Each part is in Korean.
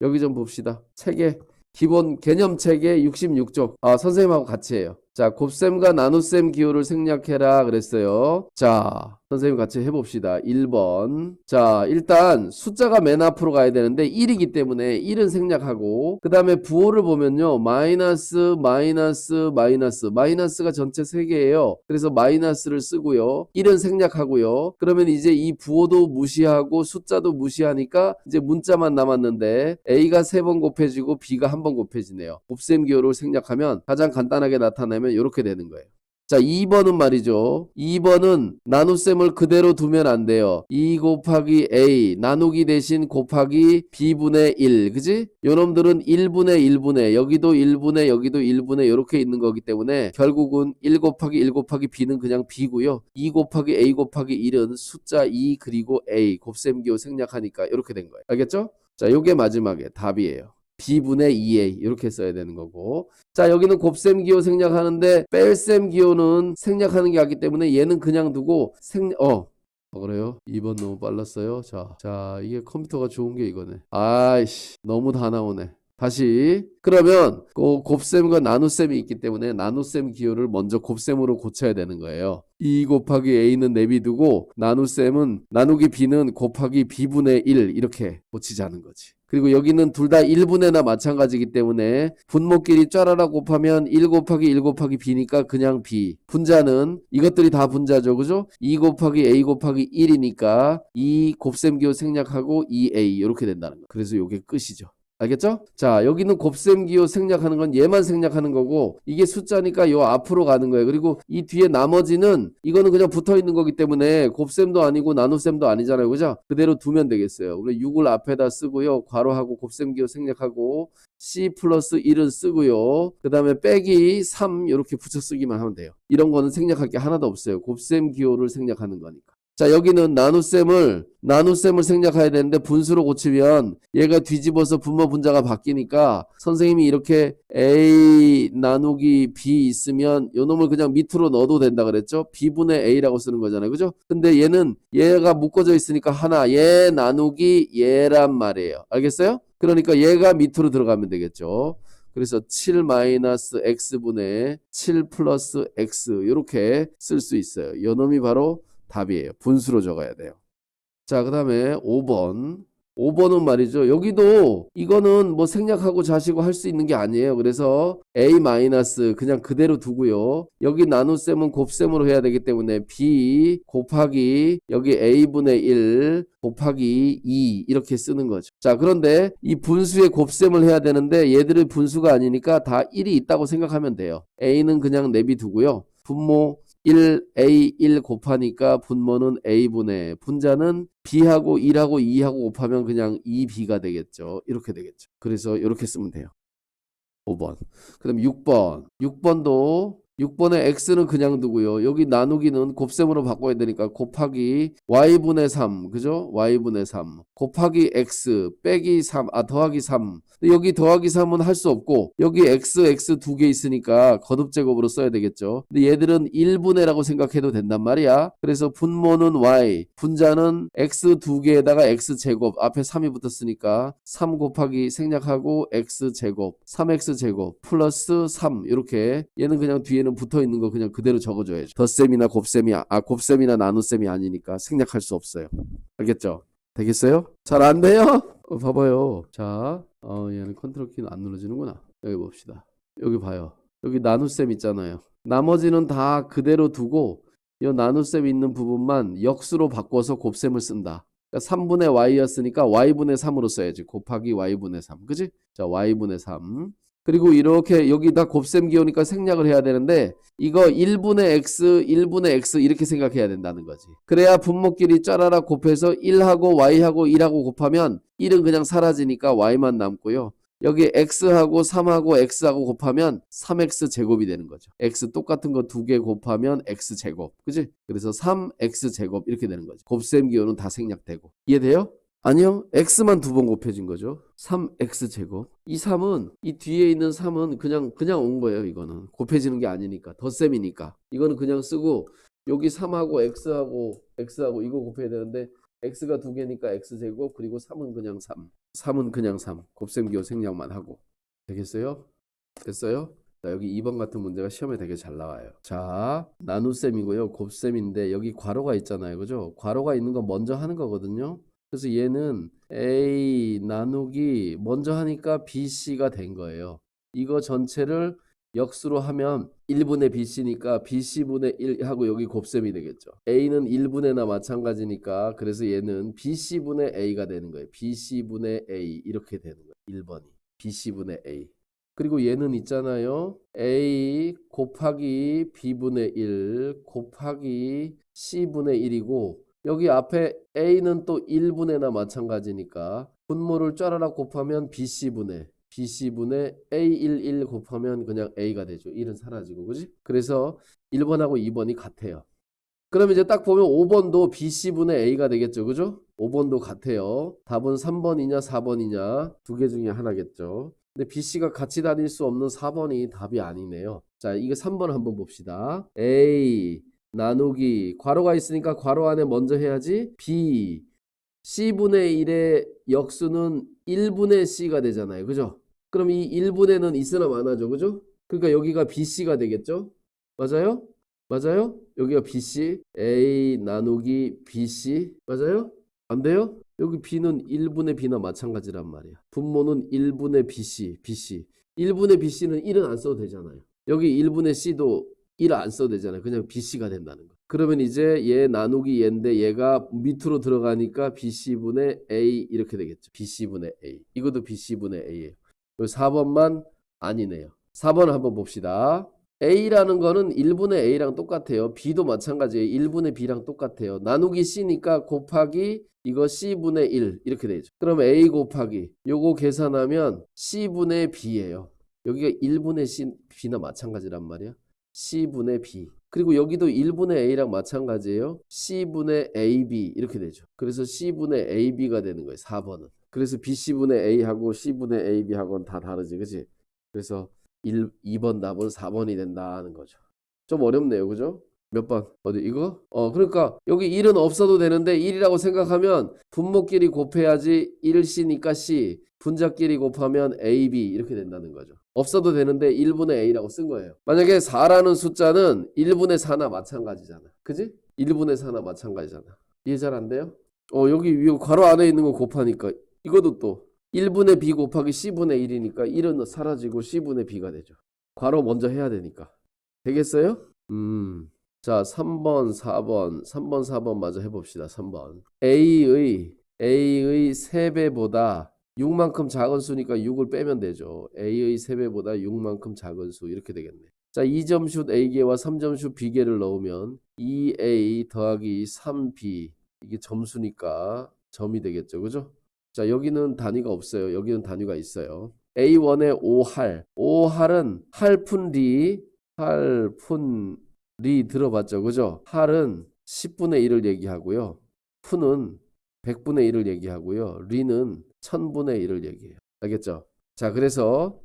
여기 좀 봅시다. 책에 기본 개념 책에 66쪽. 아, 선생님하고 같이 해요. 자, 곱셈과 나눗셈 기호를 생략해라 그랬어요. 자, 선생님 같이 해봅시다. 1번. 자, 일단 숫자가 맨 앞으로 가야 되는데 1이기 때문에 1은 생략하고 그 다음에 부호를 보면요. 마이너스, 마이너스, 마이너스. 마이너스가 전체 3개예요. 그래서 마이너스를 쓰고요. 1은 생략하고요. 그러면 이제 이 부호도 무시하고 숫자도 무시하니까 이제 문자만 남았는데 A가 3번 곱해지고 B가 한번 곱해지네요. 곱셈 기호를 생략하면 가장 간단하게 나타내면 이렇게 되는 거예요. 자, 2번은 말이죠. 2번은 나눗셈을 그대로 두면 안 돼요. 2 곱하기 A 나누기 대신 곱하기 B분의 1. 그지? 요놈들은 1분의 1분의 여기도 1분의 여기도 1분의 이렇게 있는 거기 때문에 결국은 1 곱하기 1 곱하기 B는 그냥 B고요. 2 곱하기 A 곱하기 1은 숫자 2 그리고 A 곱셈 기호 생략하니까 이렇게 된 거예요. 알겠죠? 자, 요게 마지막에 답이에요. B분의 2A 이렇게 써야 되는 거고 자 여기는 곱셈 기호 생략하는데 뺄셈 기호는 생략하는 게 아기 때문에 얘는 그냥 두고 생 어. 어, 그래요? 2번 너무 빨랐어요. 자, 자, 이게 컴퓨터가 좋은 게 이거네. 아이씨, 너무 다 나오네. 다시. 그러면, 그 곱셈과 나눗셈이 있기 때문에 나눗셈 기호를 먼저 곱셈으로 고쳐야 되는 거예요. 2 곱하기 A는 내비두고, 나눗셈은, 나누기 B는 곱하기 B분의 1, 이렇게 고치자는 거지. 그리고 여기는 둘 다 1분의나 마찬가지이기 때문에 분모끼리 쫘라라 곱하면 1 곱하기 1 곱하기 b니까 그냥 b. 분자는 이것들이 다 분자죠. 그죠? 2 곱하기 a 곱하기 1이니까 2 곱셈 기호 생략하고 2a 이렇게 된다는 거. 그래서 이게 끝이죠. 알겠죠? 자, 여기는 곱셈 기호 생략하는 건 얘만 생략하는 거고 이게 숫자니까 요 앞으로 가는 거예요. 그리고 이 뒤에 나머지는 이거는 그냥 붙어 있는 거기 때문에 곱셈도 아니고 나눗셈도 아니잖아요. 그죠? 그대로 두면 되겠어요. 우리 6을 앞에다 쓰고요. 괄호하고 곱셈 기호 생략하고 C 플러스 1은 쓰고요. 그 다음에 빼기 3 이렇게 붙여 쓰기만 하면 돼요. 이런 거는 생략할 게 하나도 없어요. 곱셈 기호를 생략하는 거니까. 자, 여기는 나눗셈을, 나눗셈을 생략해야 되는데 분수로 고치면 얘가 뒤집어서 분모 분자가 바뀌니까 선생님이 이렇게 A 나누기 B 있으면 요 놈을 그냥 밑으로 넣어도 된다 그랬죠? B분의 A라고 쓰는 거잖아요. 그죠? 근데 얘는 얘가 묶어져 있으니까 하나, 얘 나누기 얘란 말이에요. 알겠어요? 그러니까 얘가 밑으로 들어가면 되겠죠. 그래서 7 마이너스 x분의 7 플러스 x 이렇게 쓸 수 있어요. 요 놈이 바로 답이에요. 분수로 적어야 돼요. 자, 그 다음에 5번. 5번은 말이죠. 여기도 이거는 뭐 생략하고 자시고 할 수 있는 게 아니에요. 그래서 a 마이너스 그냥 그대로 두고요. 여기 나눗셈은 곱셈으로 해야 되기 때문에 b 곱하기 여기 a분의 1 곱하기 2 이렇게 쓰는 거죠. 자, 그런데 이 분수의 곱셈을 해야 되는데 얘들의 분수가 아니니까 다 1이 있다고 생각하면 돼요. a는 그냥 내비두고요. 분모 1a 1 곱하니까 분모는 a분의 분자는 b하고 1하고 2하고 곱하면 그냥 2b가 되겠죠. 이렇게 되겠죠. 그래서 이렇게 쓰면 돼요. 5번. 그다음 6번. 6번도 6번의 x는 그냥 두고요. 여기 나누기는 곱셈으로 바꿔야 되니까 곱하기 y분의 3. 그죠? y분의 3. 곱하기 x 빼기 3. 아 더하기 3. 근데 여기 더하기 3은 할 수 없고 여기 x x 두 개 있으니까 거듭 제곱으로 써야 되겠죠. 근데 얘들은 1분의라고 생각해도 된단 말이야. 그래서 분모는 y, 분자는 x 두 개에다가 x 제곱 앞에 3이 붙었으니까 3 곱하기 생략하고 x 제곱 3x 제곱 플러스 3 이렇게 얘는 그냥 뒤에 는 붙어 있는 거 그냥 그대로 적어줘야죠. 덧셈이나 곱셈이 아 곱셈이나 나눗셈이 아니니까 생략할 수 없어요. 알겠죠? 되겠어요? 잘 안 돼요? 어, 봐봐요. 자, 어, 얘는 컨트롤 키는 안 눌러지는구나. 여기 봅시다. 여기 봐요. 여기 나눗셈 있잖아요. 나머지는 다 그대로 두고 이 나눗셈 있는 부분만 역수로 바꿔서 곱셈을 쓴다. 그러니까 3분의 y였으니까 y분의 3으로 써야지. 곱하기 y분의 3. 그지? 자, y분의 3. 그리고 이렇게 여기다 곱셈 기호니까 생략을 해야 되는데 이거 1분의 x, 1분의 x 이렇게 생각해야 된다는 거지. 그래야 분모끼리 짜라라 곱해서 1하고 y하고 1하고 곱하면 1은 그냥 사라지니까 y만 남고요. 여기 x하고 3하고 x하고 곱하면 3x 제곱이 되는 거죠. x 똑같은 거 두 개 곱하면 x 제곱. 그지? 그래서 3x 제곱 이렇게 되는 거죠. 곱셈 기호는 다 생략되고. 이해돼요? 아니요. x만 두 번 곱해진 거죠. 3x 제곱. 이 3은 이 뒤에 있는 3은 그냥 그냥 온 거예요, 이거는. 곱해지는 게 아니니까. 덧셈이니까. 이거는 그냥 쓰고 여기 3하고 x하고 x하고 이거 곱해야 되는데 x가 두 개니까 x 제곱 그리고 3은 그냥 3. 3은 그냥 3. 곱셈 기호 생략만 하고. 되겠어요? 됐어요? 자, 여기 2번 같은 문제가 시험에 되게 잘 나와요. 자, 나눗셈이고요. 곱셈인데 여기 괄호가 있잖아요. 그죠? 괄호가 있는 거 먼저 하는 거거든요. 그래서 얘는 A 나누기 먼저 하니까 BC가 된 거예요. 이거 전체를 역수로 하면 1분의 BC니까 BC분의 1 하고 여기 곱셈이 되겠죠. A는 1분의나 마찬가지니까 그래서 얘는 BC분의 A가 되는 거예요. BC분의 A 이렇게 되는 거예요. 1번이. BC분의 A. 그리고 얘는 있잖아요. A 곱하기 B분의 1 곱하기 C분의 1이고 여기 앞에 A는 또 1분의나 마찬가지니까 분모를 짜라락 곱하면 BC분의 BC분의 A11 곱하면 그냥 A가 되죠. 1은 사라지고 그지? 그래서 1번하고 2번이 같아요. 그럼 이제 딱 보면 5번도 BC분의 A가 되겠죠. 그죠? 5번도 같아요. 답은 3번이냐 4번이냐 두 개 중에 하나겠죠. 근데 BC가 같이 다닐 수 없는 4번이 답이 아니네요. 자, 이거 3번 한번 봅시다. A 나누기 괄호가 있으니까 괄호 안에 먼저 해야지. B C분의 1의 역수는 1분의 C가 되잖아요. 그죠? 그럼 이 1분의는 있으나 마나죠. 그죠? 그러니까 여기가 BC가 되겠죠? 맞아요? 맞아요? 여기가 BC, A 나누기 BC. 맞아요? 안 돼요? 여기 B는 1분의 B나 마찬가지란 말이야. 분모는 1분의 BC, BC. 1분의 BC는 1은 안 써도 되잖아요. 여기 1분의 C도 1 안 써도 되잖아요. 그냥 BC가 된다는 거. 그러면 이제 얘 나누기 얘인데 얘가 밑으로 들어가니까 BC분의 A 이렇게 되겠죠. BC분의 A. 이것도 BC분의 A예요. 요 4번만 아니네요. 4번 한번 봅시다. A라는 거는 1분의 A랑 똑같아요. B도 마찬가지예요. 1분의 B랑 똑같아요. 나누기 C니까 곱하기 이거 C분의 1 이렇게 되죠. 그럼 A 곱하기 요거 계산하면 C분의 B예요. 여기가 1분의 C, B나 마찬가지란 말이야. C분의 B. 그리고 여기도 1분의 A랑 마찬가지예요. C분의 AB 이렇게 되죠. 그래서 C분의 AB가 되는 거예요. 4번은. 그래서 BC분의 A하고 C분의 AB하고는 다 다르지. 그치? 그래서 1, 2번 답은 4번이 된다는 거죠. 좀 어렵네요. 그죠? 몇 번? 어디 이거? 어 그러니까 여기 1은 없어도 되는데 1이라고 생각하면 분모끼리 곱해야지 1C니까 C 분자끼리 곱하면 AB 이렇게 된다는 거죠. 없어도 되는데 1분의 A라고 쓴 거예요. 만약에 4라는 숫자는 1분의 4나 마찬가지잖아. 그지? 1분의 4나 마찬가지잖아. 이해 잘 안 돼요? 어 여기 위 괄호 안에 있는 거 곱하니까 이것도 또 1분의 B 곱하기 C분의 1이니까 1은 사라지고 C분의 B가 되죠. 괄호 먼저 해야 되니까. 되겠어요? 음. 자, 3번, 4번, 3번, 4번 마저 해봅시다. 3번. A의, A의 3배보다 6만큼 작은 수니까 6을 빼면 되죠. A의 3배보다 6만큼 작은 수. 이렇게 되겠네. 자, 2점슛 A개와 3점슛 B개를 넣으면 2A 더하기 3B. 이게 점수니까 점이 되겠죠. 그죠? 자, 여기는 단위가 없어요. 여기는 단위가 있어요. A1의 5할. 5할은 할푼 리, 할푼 리 들어봤죠. 그죠? 할은 10분의 1을 얘기하고요. 푼은 100분의 1을 얘기하고요. 리는 1000분의 1을 얘기해요. 알겠죠? 자, 그래서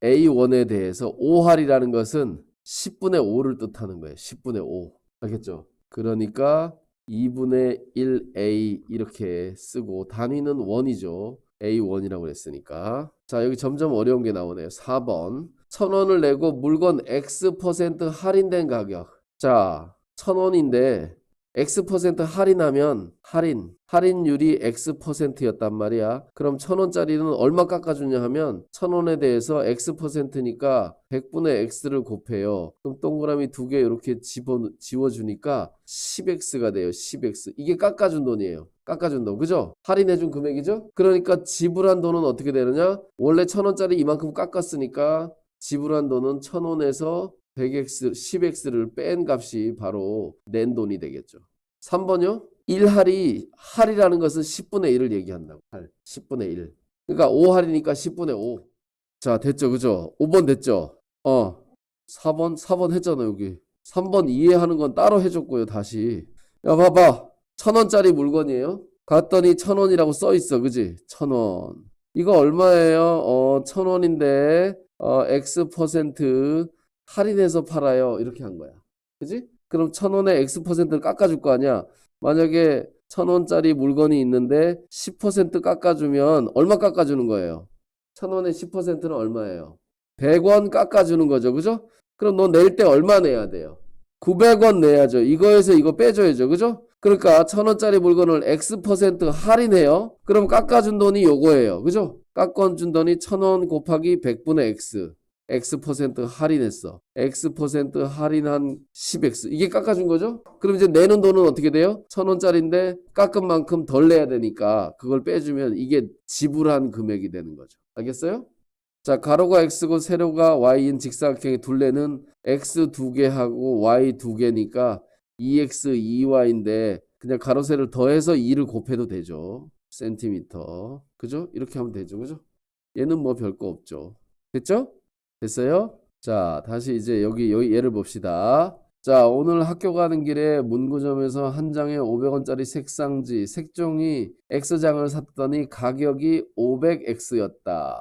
A1에 대해서 5할이라는 것은 10분의 5를 뜻하는 거예요. 10분의 5. 알겠죠? 그러니까 2분의 1A 이렇게 쓰고 단위는 1이죠. A1이라고 그랬으니까. 자, 여기 점점 어려운 게 나오네요. 4번. 1000원을 내고 물건 X% 할인된 가격. 자, 1000원인데 X% 할인하면 할인, 할인율이 X%였단 말이야. 그럼 1000원짜리는 얼마 깎아주냐 하면 1000원에 대해서 X%니까 100분의 X를 곱해요. 그럼 동그라미 두 개 이렇게 집어, 지워주니까 10X가 돼요. 10X. 이게 깎아준 돈이에요. 깎아준 돈. 그죠? 할인해준 금액이죠? 그러니까 지불한 돈은 어떻게 되느냐? 원래 1000원짜리 이만큼 깎았으니까 지불한 돈은 1000원에서 100x, 10x를 뺀 값이 바로 낸 돈이 되겠죠. 3번요? 1할이 할이라는 것은 10분의 1을 얘기한다고. 할 10분의 1. 그러니까 5할이니까 10분의 5. 자, 됐죠. 그죠? 5번 됐죠? 어. 4번 4번 했잖아, 여기. 3번 이해하는 건 따로 해 줬고요, 다시. 야, 봐봐. 1000원짜리 물건이에요. 갔더니 1000원이라고 써 있어. 그지? 1000원. 이거 얼마예요? 어, 1000원인데 어, X% 할인해서 팔아요. 이렇게 한 거야. 그지? 그럼 천 원에 X%를 깎아줄 거 아니야. 만약에 천 원짜리 물건이 있는데 10% 깎아주면 얼마 깎아주는 거예요? 천 원의 10%는 얼마예요? 100원 깎아주는 거죠. 그죠? 그럼 너 낼 때 얼마 내야 돼요? 900원 내야죠. 이거에서 이거 빼줘야죠. 그죠? 그러니까 천 원짜리 물건을 X% 할인해요. 그럼 깎아준 돈이 요거예요. 그죠? 깎아준 돈이 천 원 곱하기 100분의 X. X% 할인했어. X% 할인한 10X. 이게 깎아준 거죠? 그럼 이제 내는 돈은 어떻게 돼요? 천 원짜리인데 깎은 만큼 덜 내야 되니까 그걸 빼주면 이게 지불한 금액이 되는 거죠. 알겠어요? 자, 가로가 x고 세로가 y인 직사각형의 둘레는 x 두 개하고 y 두 개니까 2x 2y인데 그냥 가로 세를 더해서 2를 곱해도 되죠. 센티미터. 그죠? 이렇게 하면 되죠. 그죠? 얘는 뭐 별거 없죠. 됐죠? 됐어요? 자, 다시 이제 여기 여기 얘를 봅시다. 자, 오늘 학교 가는 길에 문구점에서 한 장에 500원짜리 색상지, 색종이 X장을 샀더니 가격이 500X였다.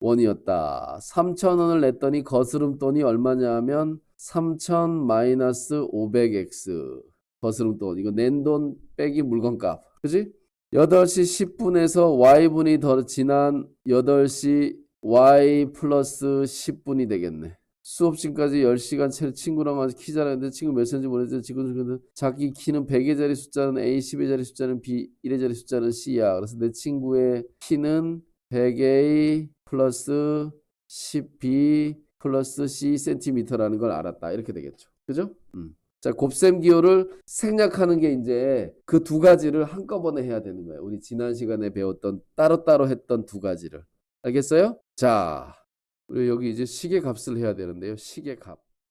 원이었다. 3,000원을 냈더니 거스름돈이 얼마냐 하면 3,000 마이너스 500X. 거스름돈. 이거 낸 돈 빼기 물건값. 그지? 8시 10분에서 Y분이 더 지난 8시 Y 플러스 10분이 되겠네. 수업시간까지 10시간 채 친구랑 아주 키 잘하는데 친구 몇 cm 보내서 지금 자기 키는 100의 자리 숫자는 A, 10의 자리 숫자는 B, 1의 자리 숫자는 C야. 그래서 내 친구의 키는 100A 플러스 10B 플러스 C 센티미터라는 걸 알았다. 이렇게 되겠죠. 그죠? 음. 자, 곱셈 기호를 생략하는 게 이제 그 두 가지를 한꺼번에 해야 되는 거예요. 우리 지난 시간에 배웠던 따로따로 했던 두 가지를. 알겠어요? 자, 우리 여기 이제 시계 값을 해야 되는데요. 시계 값.